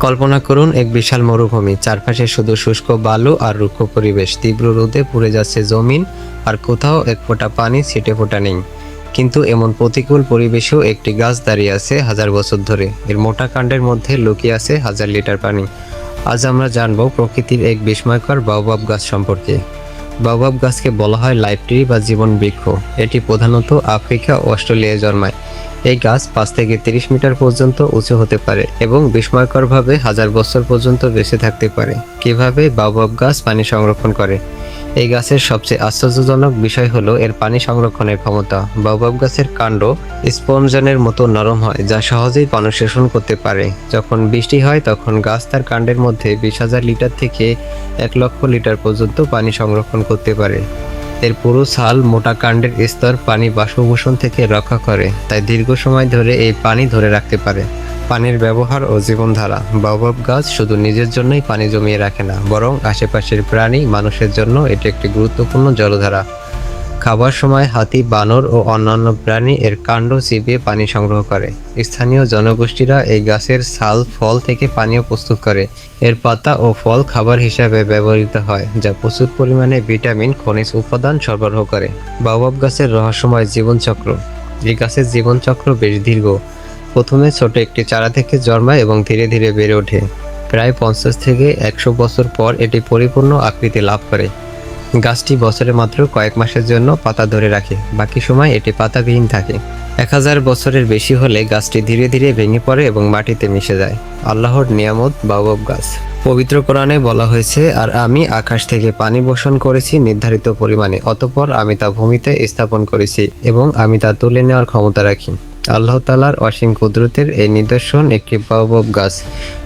কল্পনা করুন, এক বিশাল মরুভূমি। চারপাশে শুধু শুষ্ক বালু আর রুক্ষ পরিবেশ। তীব্র রোদে পুড়ে যাচ্ছে জমিন, আর কোথাও এক ফোঁটা পানি, ছিটে ফোঁটা নেই। কিন্তু এমন প্রতিকূল পরিবেশেও একটি গাছ দাঁড়িয়ে আছে হাজার বছর ধরে। এর মোটা কাণ্ডের মধ্যে লুকিয়ে আছে হাজার লিটার পানি। আজ আমরা জানব প্রকৃতির এক বিস্ময়কর বাওবাব গাছ সম্পর্কে। বাওবাব গাছকে বলা হয় লাইফ ট্রি বা জীবন বৃক্ষ। এটি প্রধানত আফ্রিকা অস্ট্রেলিয়ায় জন্মায়। এই গাছ পাঁচ থেকে তিরিশ মিটার পর্যন্ত উঁচু হতে পারে এবং বিস্ময়করভাবে হাজার বছর পর্যন্ত বেঁচে থাকতে পারে। কীভাবে বাওবাব গাছ পানি সংরক্ষণ করে? এই গাছের সবচেয়ে আশ্চর্যজনক বিষয় হলো এর পানি সংরক্ষণের ক্ষমতা। বাওবাব গাছের কাণ্ড স্পঞ্জনের মতো নরম হয়, যা সহজেই পানি শোষণ করতে পারে। যখন বৃষ্টি হয়, তখন গাছ তার কাণ্ডের মধ্যে বিশ হাজার লিটার থেকে এক লক্ষ লিটার পর্যন্ত পানি সংরক্ষণ করতে পারে। এর পুরো ছাল মোটা কাণ্ডের স্তর পানি বাষ্পভূষণ থেকে রক্ষা করে, তাই দীর্ঘ সময় ধরে এই পানি ধরে রাখতে পারে। পানির ব্যবহার ও জীবনধারা বাবব গাছ শুধু নিজের জন্যই পানি জমিয়ে রাখে না, বরং আশেপাশের প্রাণী মানুষের জন্য এটি একটি গুরুত্বপূর্ণ জলধারা। খাবার সময় হাতি, বানর ও অন্যান্য প্রাণী এর কাণ্ড চিবিয়ে পানি সংগ্রহ করে। স্থানীয় জনগোষ্ঠীরা এই গাছের ছাল, ফল থেকে পানীয় প্রস্তুত করে। এর পাতা ও ফল খাবার হিসাবে ব্যবহৃত হয়, যা প্রচুর পরিমাণে ভিটামিন, খনিজ উপাদান সরবরাহ করে। বাবাব গাছের রহস্যময় জীবনচক্র। এই গাছের জীবনচক্র বেশ দীর্ঘ। প্রথমে ছোট একটি চারা থেকে জন্মায় এবং ধীরে ধীরে বেড়ে ওঠে। প্রায় পঞ্চাশ থেকে একশো বছর পর এটি পরিপূর্ণ আকৃতি লাভ করে। গাছটি বছরে মাত্র কয়েক মাসের জন্য পাতা ধরে রাখে, বাকি সময় এটি পাতাবিহীন থাকে। এক হাজার বছরের বেশি হলে গাছটি ধীরে ধীরে ভেঙে পড়ে এবং মাটিতে মিশে যায়। আল্লাহর নিয়ামত বাবব গাছ। পবিত্র কোরআনে বলা হয়েছে, আর আমি আকাশ থেকে পানি বর্ষণ করেছি নির্ধারিত পরিমাণে, অতঃপর আমি তা ভূমিতে স্থাপন করেছি এবং আমি তা তুলে নেওয়ার ক্ষমতা রাখি। আল্লাহ তালার অসীম কুদরতের এই নিদর্শন একটি বাবব গাছ।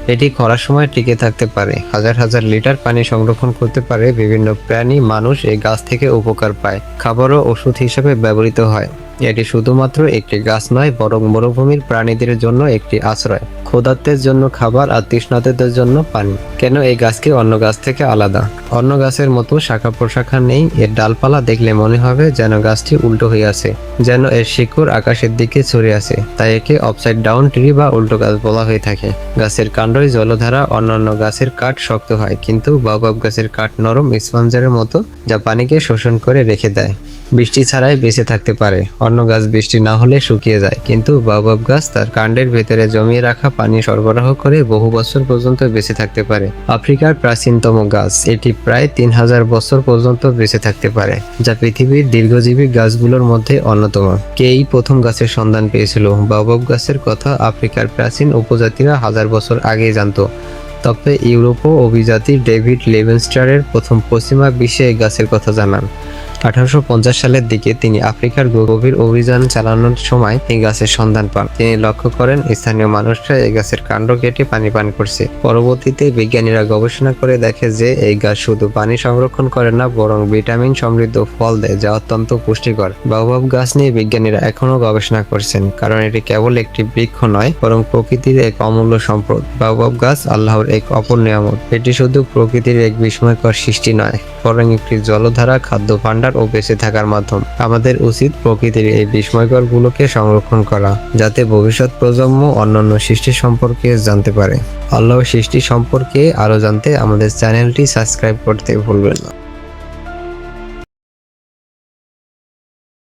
এটি খরার সময় টিকে থাকতে পারে। হাজার হাজার লিটার পানি সংরক্ষণ করতে পারে বিভিন্ন প্রাণী মানুষ এই গাছ থেকে উপকার পায়। খাবার ও ওষুধ হিসেবে ব্যবহৃত হয়। এটি শুধুমাত্র একটি গাছ নয়, বরং মরুভূমির প্রাণীদের জন্য একটি আশ্রয়। ক্ষুধার্তের জন্য খাবার আর তৃষ্ণার্তদের জন্য পানি। কেন এই গাছকে অন্য গাছ থেকে আলাদা? অন্য গাছের মতো শাখা প্রশাখা নেই, এর ডালপালা দেখলে মনে হবে যেন গাছটি উল্টো হয়ে আছে, যেন এর শিকড় আকাশের দিকে ছড়ে আছে। তাই একে অপসাইড ডাউন ট্রি বা উল্টো গাছ বলা হয়ে থাকে। গাছের কাণ্ডই জলধারা, অন্যান্য গাছের কাঠ শক্ত হয়, কিন্তু বাবাব গাছের কাঠ নরম স্পঞ্জের মতো, যা পানিকে শোষণ করে রেখে দেয়। বৃষ্টি ছাড়াই বেঁচে থাকতে পারে। অন্য গাছ বৃষ্টি না হলে শুকিয়ে যায়, কিন্তু বাবাব গাছ তার কাণ্ডের ভেতরে জমিয়ে রাখা পানি সরবরাহ করে বহু বছর পর্যন্ত বেঁচে থাকতে পারে। আফ্রিকার প্রাচীনতম গাছ, এটি প্রায় তিন হাজার বছর পর্যন্ত বেঁচে থাকতে পারে, যা পৃথিবীর দীর্ঘজীবী গাছগুলোর মধ্যে অন্যতম। কে এই প্রথম গাছের সন্ধান পেয়েছিল? বাবব গাছের কথা আফ্রিকার প্রাচীন উপজাতিরা হাজার বছর আগে জানতো। তবে ইউরোপ অভিজাতি ডেভিড লেভেনস্টারের প্রথম পশ্চিমা বিশ্বে গাছের কথা জানান। আঠারোশো পঞ্চাশ সালের দিকে তিনি আফ্রিকার গভীর অভিযান চালানোর সময় এই গাছের সন্ধান পান। তিনি লক্ষ্য করেন স্থানীয় মানুষরা এই গাছের কাণ্ড কেটে পানি পান করছে। পরবর্তীতে বিজ্ঞানীরা গবেষণা করে দেখে যে এই গাছ শুধু পানি সংরক্ষণ করে না, বরং ভিটামিন সমৃদ্ধ ফল দেয়, যা অত্যন্ত পুষ্টিকর। বাবব গাছ নিয়ে বিজ্ঞানীরা এখনও গবেষণা করছেন, কারণ এটি কেবল একটি বৃক্ষ নয়, বরং প্রকৃতির এক অমূল্য সম্পদ। বাবব গাছ আল্লাহর এক অপর নিয়ামত। এটি শুধু প্রকৃতির এক বিস্ময়কর সৃষ্টি নয়, বরং একটি জলধারা খাদ্য ভাণ্ডার ও বেঁচে থাকার মাধ্যম। আমাদের উচিত প্রকৃতির এই বিস্ময়কর গুলোকে সংরক্ষণ করা, যাতে ভবিষ্যৎ প্রজন্ম অন্যান্য সৃষ্টি সম্পর্কে জানতে পারে। আল্লাহ সৃষ্টি সম্পর্কে আরও জানতে আমাদের চ্যানেলটি সাবস্ক্রাইব করতে ভুলবেন না।